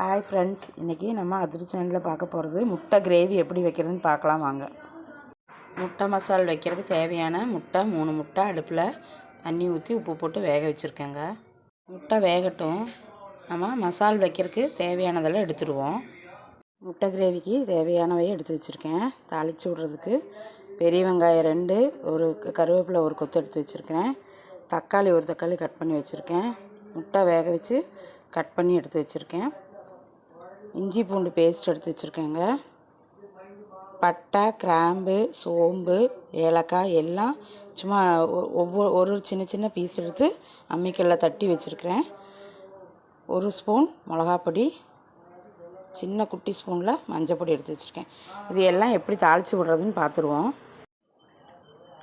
Hi friends இன்றைக்கி நம்ம அதிர் சேனலில் பார்க்க போகிறது முட்டை கிரேவி எப்படி வைக்கிறதுன்னு பார்க்கலாம் வாங்க. முட்டை மசால் வைக்கிறதுக்கு தேவையான முட்டை மூணு முட்டை அடுப்பில் தண்ணி ஊற்றி உப்பு போட்டு வேக வச்சுருக்கேங்க. முட்டை வேகட்டும். நம்ம மசால் வைக்கிறதுக்கு தேவையானதெல்லாம் எடுத்துடுவோம். முட்டை கிரேவிக்கு தேவையானவை எடுத்து வச்சுருக்கேன். தாளித்து விட்றதுக்கு பெரிய வெங்காயம் ரெண்டு ஒரு கருவேப்பிலை ஒரு கொத்து எடுத்து வச்சுருக்கேன் தக்காளி ஒரு தக்காளி கட் பண்ணி வச்சுருக்கேன். முட்டை வேக வச்சு கட் பண்ணி எடுத்து வச்சுருக்கேன். இஞ்சி பூண்டு பேஸ்ட் எடுத்து வச்சுருக்கேங்க. பட்டை கிராம்பு சோம்பு ஏலக்காய் எல்லாம் சும்மா ஒ- ஒவ்வொரு ஒரு ஒரு சின்ன சின்ன பீஸ் எடுத்து அம்மிக்கல்ல தட்டி வச்சுருக்கிறேன். ஒரு ஸ்பூன் மிளகாப்பொடி சின்ன குட்டி ஸ்பூனில் மஞ்சப்பொடி எடுத்து வச்சுருக்கேன். இது எல்லாம் எப்படி தாளித்து விட்றதுன்னு பார்த்துருவோம்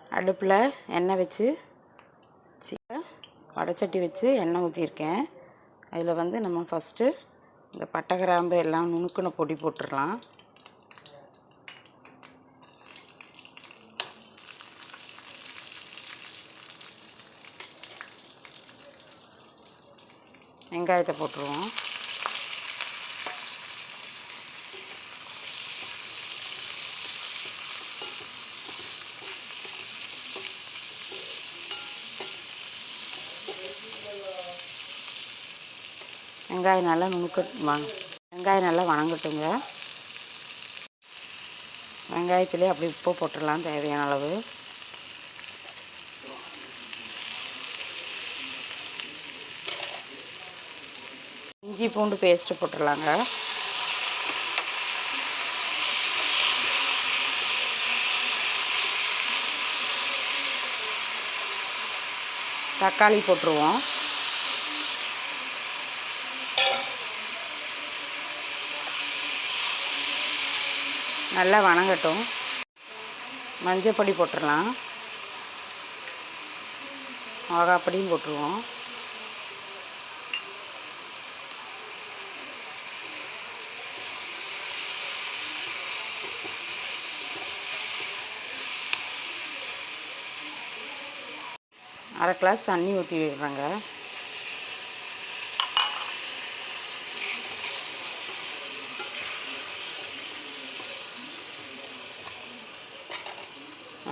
அடுப்பில் எண்ணெய் வச்சு சி- வடைச்சட்டி வச்சு எண்ணெய் ஊற்றிருக்கேன் அதில் வந்து நம்ம ஃபஸ்ட்டு இந்த பட்டை கிராம்பு எல்லாம் நுணுக்கின பொடி போட்டுடலாம். வெங்காயத்தை போட்டுருவோம். வெங்காயம் நல்லா நுணுக்கட்டுமா? வெங்காயம் நல்லா வணங்கட்டுங்க. வெங்காயத்துலேயே அப்படி உப்பு போட்டுடலாம் தேவையான அளவு. இஞ்சி பூண்டு பேஸ்ட்டு போட்டுடலாங்க. தக்காளி போட்டுருவோம். நல்லா வணங்கட்டும். மஞ்சப்பொடி போட்டுடலாம். மிளகாப்பொடியும் போட்டுருவோம். அரை கிளாஸ் தண்ணி ஊற்றி விடுறேங்க.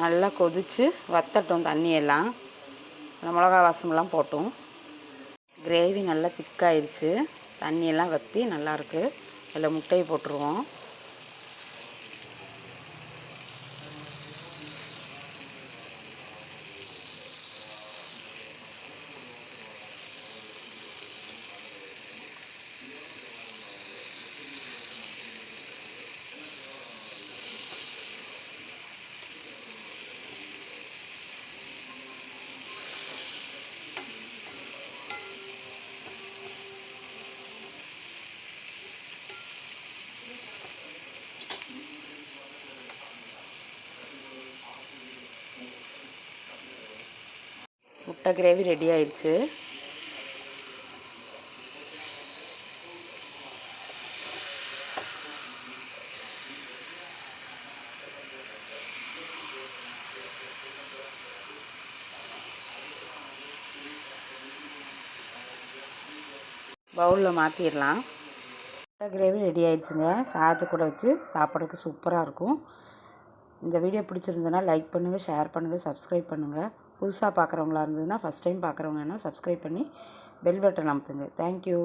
நல்லா கொதித்து வத்தட்டும் தண்ணியெல்லாம். மிளகா வாசமெல்லாம் போட்டும். கிரேவி நல்லா திக்காயிடுச்சு தண்ணியெல்லாம் வற்றி நல்லாயிருக்கு அதில் முட்டையை போட்டுருவோம். முட்டை கிரேவி ரெடி ஆயிடுச்சு. பவுலில் மாற்றிடலாம் முட்டை கிரேவி ரெடி ஆயிடுச்சுங்க. சாதத்து கூட வச்சு சாப்பிட்றதுக்கு சூப்பராக இருக்கும். இந்த வீடியோ பிடிச்சிருந்ததுன்னா லைக் பண்ணுங்கள் ஷேர் பண்ணுங்கள் சப்ஸ்கிரைப் பண்ணுங்கள் புதுசாக பார்க்குறவங்களா இருந்ததுன்னா ஃபஸ்ட் டைம் பார்க்குறவங்கன்னா சப்ஸ்கிரைப் பண்ணி பெல் பட்டன் அமுத்துங்க. Thank you